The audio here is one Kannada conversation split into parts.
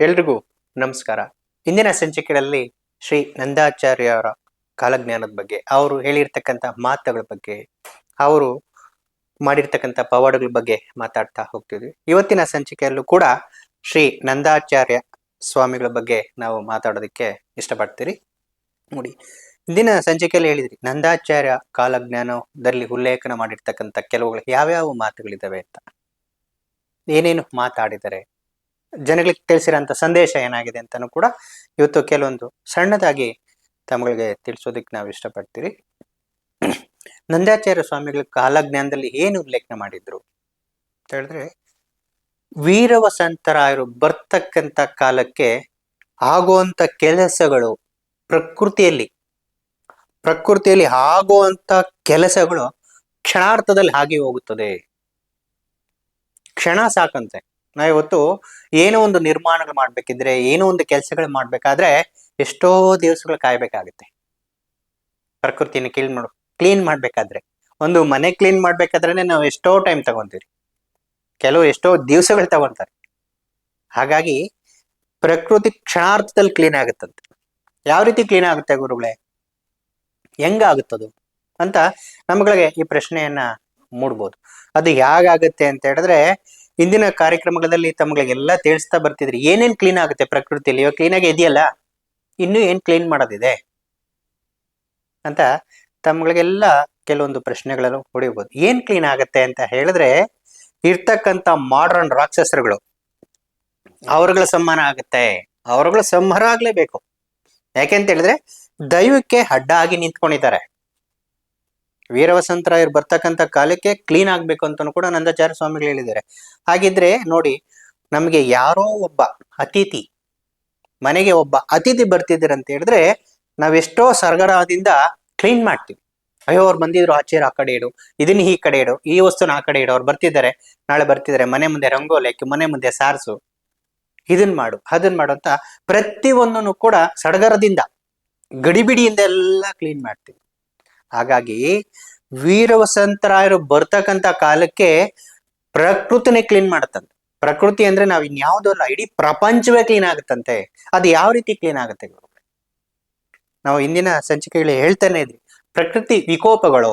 ಎಲ್ರಿಗೂ ನಮಸ್ಕಾರ. ಇಂದಿನ ಸಂಚಿಕೆಗಳಲ್ಲಿ ಶ್ರೀ ನಂದಾಚಾರ್ಯ ಅವರ ಕಾಲಜ್ಞಾನದ ಬಗ್ಗೆ, ಅವರು ಹೇಳಿರ್ತಕ್ಕಂಥ ಮಾತುಗಳ ಬಗ್ಗೆ, ಅವರು ಮಾಡಿರ್ತಕ್ಕಂಥ ಪವಾಡಗಳ ಬಗ್ಗೆ ಮಾತಾಡ್ತಾ ಹೋಗ್ತಿದ್ವಿ. ಇವತ್ತಿನ ಸಂಚಿಕೆಯಲ್ಲೂ ಕೂಡ ಶ್ರೀ ನಂದಾಚಾರ್ಯ ಸ್ವಾಮಿಗಳ ಬಗ್ಗೆ ನಾವು ಮಾತಾಡೋದಕ್ಕೆ ಇಷ್ಟಪಡ್ತೀರಿ. ನೋಡಿ, ಇಂದಿನ ಸಂಚಿಕೆಯಲ್ಲಿ ಹೇಳಿದ್ರಿ, ನಂದಾಚಾರ್ಯ ಕಾಲಜ್ಞಾನದಲ್ಲಿ ಉಲ್ಲೇಖನ ಮಾಡಿರ್ತಕ್ಕಂಥ ಕೆಲವುಗಳು ಯಾವ್ಯಾವ ಮಾತುಗಳಿದ್ದಾವೆ ಅಂತ. ಏನೇನು ಮಾತಾಡಿದ್ದಾರೆ ಜನಗಳಿಗೆ ತಿಳಿಸಿರೋಂಥ ಸಂದೇಶ ಏನಾಗಿದೆ ಅಂತಲೂ ಕೂಡ ಇವತ್ತು ಕೆಲವೊಂದು ಸಣ್ಣದಾಗಿ ತಮ್ಮಗಳಿಗೆ ತಿಳಿಸೋದಕ್ಕೆ ನಾವು ಇಷ್ಟಪಡ್ತೀರಿ. ನಂದಾಚಾರ್ಯ ಸ್ವಾಮಿಗಳ ಕಾಲಜ್ಞಾನದಲ್ಲಿ ಏನು ಉಲ್ಲೇಖ ಮಾಡಿದ್ರು ಅಂತ ಹೇಳಿದ್ರೆ, ವೀರವಸಂತರಾಯರು ಬರ್ತಕ್ಕಂಥ ಕಾಲಕ್ಕೆ ಆಗುವಂಥ ಕೆಲಸಗಳು ಪ್ರಕೃತಿಯಲ್ಲಿ ಪ್ರಕೃತಿಯಲ್ಲಿ ಆಗುವಂಥ ಕೆಲಸಗಳು ಕ್ಷಣಾರ್ಥದಲ್ಲಿ ಹಾಗೆ ಹೋಗುತ್ತದೆ. ಕ್ಷಣ ಸಾಕಂತೆ. ನಾವು ಇವತ್ತು ಏನೋ ಒಂದು ನಿರ್ಮಾಣಗಳು ಮಾಡ್ಬೇಕಿದ್ರೆ, ಏನೋ ಒಂದು ಕೆಲಸಗಳು ಮಾಡ್ಬೇಕಾದ್ರೆ ಎಷ್ಟೋ ದಿವಸಗಳು ಕಾಯ್ಬೇಕಾಗುತ್ತೆ. ಪ್ರಕೃತಿನ ಕ್ಲೀನ್ ಮಾಡ ಕ್ಲೀನ್ ಮಾಡ್ಬೇಕಾದ್ರೆ. ಒಂದು ಮನೆ ಕ್ಲೀನ್ ಮಾಡ್ಬೇಕಾದ್ರೆ ನಾವು ಎಷ್ಟೋ ಟೈಮ್ ತಗೊಂತೀವಿ ಕೆಲವು ಎಷ್ಟೋ ದಿವಸಗಳು ತಗೊಂತಾರೆ. ಹಾಗಾಗಿ ಪ್ರಕೃತಿ ಕ್ಷಣಾರ್ಥದಲ್ಲಿ ಕ್ಲೀನ್ ಆಗುತ್ತಂತೆ. ಯಾವ ರೀತಿ ಕ್ಲೀನ್ ಆಗುತ್ತೆ ಗುರುಗಳೇ? ಹೆಂಗಾಗುತ್ತದು ಅಂತ ನಮ್ಗಳಿಗೆ ಈ ಪ್ರಶ್ನೆಯನ್ನ ಮೂಡ್ಬೋದು. ಅದು ಹೇಗಾಗುತ್ತೆ ಅಂತ ಹೇಳಿದ್ರೆ ಇಂದಿನ ಕಾರ್ಯಕ್ರಮಗಳಲ್ಲಿ ತಮ್ಗಳಿಗೆಲ್ಲ ತಿಳಿಸ್ತಾ ಬರ್ತಿದ್ರಿ. ಏನೇನ್ ಕ್ಲೀನ್ ಆಗುತ್ತೆ ಪ್ರಕೃತಿಯಲ್ಲಿ? ಇವಾಗ ಕ್ಲೀನ್ ಇದೆಯಲ್ಲ? ಇನ್ನೂ ಏನ್ ಕ್ಲೀನ್ ಮಾಡೋದಿದೆ? ಅಂತ ತಮ್ಗಳಿಗೆಲ್ಲ ಕೆಲವೊಂದು ಪ್ರಶ್ನೆಗಳನ್ನು ಹೊಡಿಬಹುದು ಏನ್ ಕ್ಲೀನ್ ಆಗುತ್ತೆ ಅಂತ ಹೇಳಿದ್ರೆ, ಇರ್ತಕ್ಕಂಥ ಮಾಡರ್ನ್ ರಾಕ್ಷಸರುಗಳು, ಅವರುಗಳ ಸಂಹಾರ ಆಗುತ್ತೆ. ಅವರುಗಳ ಸಂಹಾರ ಆಗ್ಲೇಬೇಕು. ಯಾಕೆಂತ ಹೇಳಿದ್ರೆ, ದೈವಕ್ಕೆ ಅಡ್ಡ ಆಗಿ ನಿಂತ್ಕೊಂಡಿದ್ದಾರೆ. ವೀರವಸಂತರಾಯರು ಬರ್ತಕ್ಕಂಥ ಕಾಲಕ್ಕೆ ಕ್ಲೀನ್ ಆಗ್ಬೇಕು ಅಂತಲೂ ಕೂಡ ನಂದಾಚಾರ್ಯ ಸ್ವಾಮಿಗಳು ಹೇಳಿದ್ದಾರೆ. ಹಾಗಿದ್ರೆ ನೋಡಿ, ನಮಗೆ ಯಾರೋ ಒಬ್ಬ ಅತಿಥಿ, ಮನೆಗೆ ಒಬ್ಬ ಅತಿಥಿ ಬರ್ತಿದ್ದೀರ ಅಂತ ಹೇಳಿದ್ರೆ, ನಾವೆಷ್ಟೋ ಸರಗರದಿಂದ ಕ್ಲೀನ್ ಮಾಡ್ತೀವಿ. ಅಯ್ಯೋ, ಅವ್ರು ಬಂದಿದ್ರು, ಆ ಚೇರ್ ಆ ಕಡೆ ಇಡು, ಇದನ್ನ ಈ ಕಡೆ ಇಡು, ಈ ವಸ್ತುನ ಆ ಕಡೆ ಇಡು, ಅವ್ರು ಬರ್ತಿದ್ದಾರೆ, ನಾಳೆ ಬರ್ತಿದ್ದಾರೆ, ಮನೆ ಮುಂದೆ ರಂಗೋಲಿ ಹಾಕಿ, ಮನೆ ಮುಂದೆ ಸಾರಿಸು, ಇದನ್ ಮಾಡು, ಅದನ್ ಮಾಡು ಅಂತ ಪ್ರತಿಯೊಂದನ್ನು ಕೂಡ ಸಡಗರದಿಂದ ಗಡಿಬಿಡಿಯಿಂದ ಎಲ್ಲ ಕ್ಲೀನ್ ಮಾಡ್ತೀವಿ. ಹಾಗಾಗಿ ವೀರ ವಸಂತರಾಯರು ಬರ್ತಕ್ಕಂಥ ಕಾಲಕ್ಕೆ ಪ್ರಕೃತಿನೇ ಕ್ಲೀನ್ ಮಾಡುತ್ತಂತೆ. ಪ್ರಕೃತಿ ಅಂದ್ರೆ ನಾವ್ ಇನ್ಯಾವುದೋ ಅಲ್ಲ ಇಡೀ ಪ್ರಪಂಚವೇ ಕ್ಲೀನ್ ಆಗುತ್ತಂತೆ. ಅದು ಯಾವ ರೀತಿ ಕ್ಲೀನ್ ಆಗುತ್ತೆ? ನಾವು ಇಂದಿನ ಸಂಚಿಕೆಗಳು ಹೇಳ್ತಾನೆ ಇದ್ವಿ ಪ್ರಕೃತಿ ವಿಕೋಪಗಳು,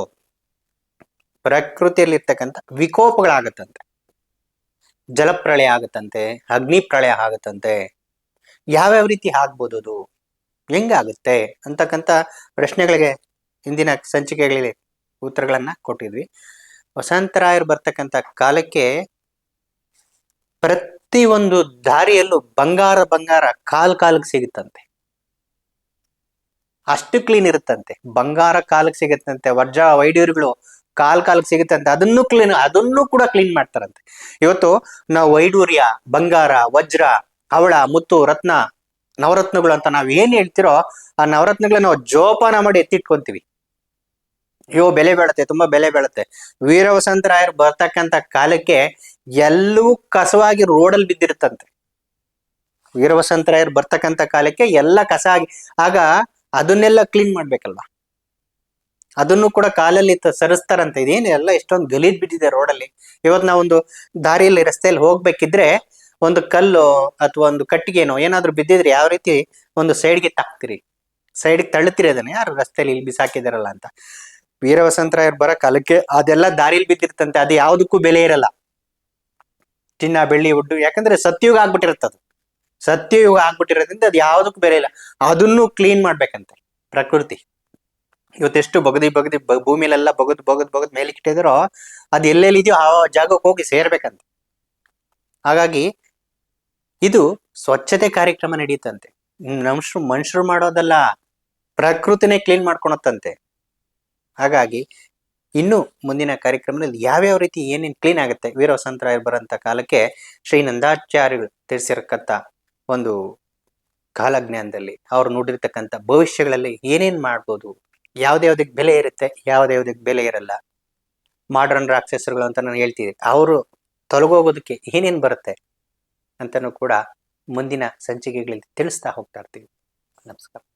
ಪ್ರಕೃತಿಯಲ್ಲಿರ್ತಕ್ಕಂಥ ವಿಕೋಪಗಳಾಗತ್ತಂತೆ. ಜಲಪ್ರಳಯ ಆಗುತ್ತಂತೆ ಅಗ್ನಿ ಪ್ರಳಯ ಆಗುತ್ತಂತೆ. ಯಾವ್ಯಾವ ರೀತಿ ಆಗ್ಬೋದು ಅದು? ಹೆಂಗಾಗುತ್ತೆ ಅಂತಕ್ಕಂಥ ಪ್ರಶ್ನೆಗಳಿಗೆ ಇಂದಿನ ಸಂಚಿಕೆಗಳಲ್ಲಿ ಉತ್ತರಗಳನ್ನ ಕೊಟ್ಟಿದ್ವಿ. ವಸಂತರಾಯರು ಬರ್ತಕ್ಕಂಥ ಕಾಲಕ್ಕೆ ಪ್ರತಿ ಒಂದು ದಾರಿಯಲ್ಲೂ ಬಂಗಾರ ಬಂಗಾರ ಕಾಲ್ ಕಾಲಕ್ಕೆ ಸಿಗುತ್ತಂತೆ. ಅಷ್ಟು ಕ್ಲೀನ್ ಇರುತ್ತಂತೆ. ಬಂಗಾರ ಕಾಲಕ್ಕೆ ಸಿಗುತ್ತಂತೆ, ವಜ್ರ ವೈಡ್ಯೂರುಗಳು ಕಾಲ್ ಕಾಲಕ್ಕೆ ಸಿಗುತ್ತಂತೆ, ಅದನ್ನು ಕ್ಲೀನ್ ಅದನ್ನು ಕೂಡ ಕ್ಲೀನ್ ಮಾಡ್ತಾರಂತೆ. ಇವತ್ತು ನಾವು ವೈಡೂರ್ಯ ಬಂಗಾರ, ವಜ್ರ, ಅವಳ, ಮುತ್ತು, ರತ್ನ, ನವರತ್ನಗಳು ಅಂತ ನಾವ್ ಏನ್ ಹೇಳ್ತಿರೋ ಆ ನವರತ್ನಗಳನ್ನ ನಾವು ಜೋಪಾನ ಮಾಡಿ ಎತ್ತಿಟ್ಕೊಂತೀವಿ. ಅಯ್ಯೋ ಬೆಲೆ ಬೀಳತ್ತೆ, ತುಂಬಾ ಬೆಲೆ ಬೀಳತ್ತೆ. ರಾಯರು ಬರ್ತಕ್ಕಂಥ ಕಾಲಕ್ಕೆ ಎಲ್ಲವೂ ಕಸವಾಗಿ ರೋಡಲ್ಲಿ ಬಿದ್ದಿರುತ್ತಂತೆ. ವೀರವಸಂತರಾಯರು ಬರ್ತಕ್ಕಂಥ ಕಾಲಕ್ಕೆ ಎಲ್ಲ ಕಸ ಆಗಿ, ಆಗ ಅದನ್ನೆಲ್ಲ ಕ್ಲೀನ್ ಮಾಡ್ಬೇಕಲ್ವಾ? ಅದನ್ನು ಕೂಡ ಕಾಲಲ್ಲಿ ಸರಿಸ್ತಾರಂತೆ. ಇದೇನು ಎಲ್ಲ ಎಷ್ಟೊಂದು ಗಲೀಜ್ ಬಿದ್ದಿದೆ ರೋಡಲ್ಲಿ ಇವತ್ತು ನಾವೊಂದು ದಾರಿಯಲ್ಲಿ ರಸ್ತೆಯಲ್ಲಿ ಹೋಗ್ಬೇಕಿದ್ರೆ ಒಂದು ಕಲ್ಲು ಅಥವಾ ಒಂದು ಕಟ್ಟಿಗೆನೋ ಏನಾದ್ರೂ ಬಿದ್ದಿದ್ರೆ ಯಾವ ರೀತಿ ಒಂದು ಸೈಡ್ಗೆ ತಾಕ್ತಿರಿ? ಸೈಡ್ಗೆ ತಳ್ಳುತ್ತೀರಿ ಅದನ್ನ. ಯಾರು ರಸ್ತೆಯಲ್ಲಿ ಇಲ್ಲಿ ಬಿಸಾಕಿದಾರಲ್ಲ ಅಂತ. ವೀರವಸಂತರಾಯರು ಬರ ಕಾಲಕ್ಕೆ ಅದೆಲ್ಲ ದಾರಿಲಿ ಬಿದ್ದಿರ್ತಂತೆ, ಅದು ಯಾವುದಕ್ಕೂ ಬೆಲೆ ಇರಲ್ಲ. ಚಿನ್ನ, ಬೆಳ್ಳಿ ಉಡ್ಡು ಯಾಕಂದ್ರೆ ಸತ್ಯುಗ ಆಗ್ಬಿಟ್ಟಿರುತ್ತದು ಸತ್ಯಯುಗ ಆಗ್ಬಿಟ್ಟಿರೋದ್ರಿಂದ ಅದು ಯಾವುದಕ್ಕೂ ಬೆಲೆ ಇಲ್ಲ. ಅದನ್ನು ಕ್ಲೀನ್ ಮಾಡ್ಬೇಕಂತೆ ಪ್ರಕೃತಿ. ಇವತ್ತೆಷ್ಟು ಬಗದಿ ಬಗದಿ ಭೂಮಿಲೆಲ್ಲ ಬಗದ್ ಬಗದ್ ಬಗದ್ ಮೇಲೆ ಇಟ್ಟಿದಾರೋ, ಅದು ಎಲ್ಲೆಲ್ಲಿದೆಯೋ ಆ ಜಾಗಕ್ಕೆ ಹೋಗಿ ಸೇರ್ಬೇಕಂತೆ. ಹಾಗಾಗಿ ಇದು ಸ್ವಚ್ಛತೆ ಕಾರ್ಯಕ್ರಮ ನಡೆಯುತ್ತಂತೆ ಮನುಷ್ಯರು ಮನುಷ್ಯರು ಮಾಡೋದಲ್ಲ, ಪ್ರಕೃತಿನೇ ಕ್ಲೀನ್ ಮಾಡ್ಕೊಳತ್ತಂತೆ ಹಾಗಾಗಿ ಇನ್ನು ಮುಂದಿನ ಕಾರ್ಯಕ್ರಮದಲ್ಲಿ ಯಾವ್ಯಾವ ರೀತಿ ಏನೇನು ಕ್ಲೀನ್ ಆಗುತ್ತೆ ವೀರ ವಸಂತರಾಯರು ಬರೋಂಥ ಕಾಲಕ್ಕೆ ಶ್ರೀ ನಂದಾಚಾರ್ಯರು ತಿಳಿಸಿರಕ್ಕಂಥ ಒಂದು ಕಾಲಜ್ಞಾನದಲ್ಲಿ ಅವ್ರು ನೋಡಿರ್ತಕ್ಕಂಥ ಭವಿಷ್ಯಗಳಲ್ಲಿ ಏನೇನು ಮಾಡ್ಬೋದು ಯಾವ್ದ್ಯಾವ್ದಕ್ಕೆ ಬೆಲೆ ಇರುತ್ತೆ ಯಾವ್ದ್ಯಾವ್ದಕ್ಕೆ ಬೆಲೆ ಇರಲ್ಲ ಮಾಡರ್ನ್ ರಾಕ್ಷಸರುಗಳು ಅಂತ ನಾನು ಹೇಳ್ತೀವಿ ಅವರು ತೊಲಗೋಗೋದಕ್ಕೆ ಏನೇನು ಬರುತ್ತೆ ಅಂತನೂ ಕೂಡ ಮುಂದಿನ ಸಂಚಿಕೆಗಳಲ್ಲಿ ತಿಳಿಸ್ತಾ ಹೋಗ್ತಾ ಇರ್ತೀವಿ. ನಮಸ್ಕಾರ.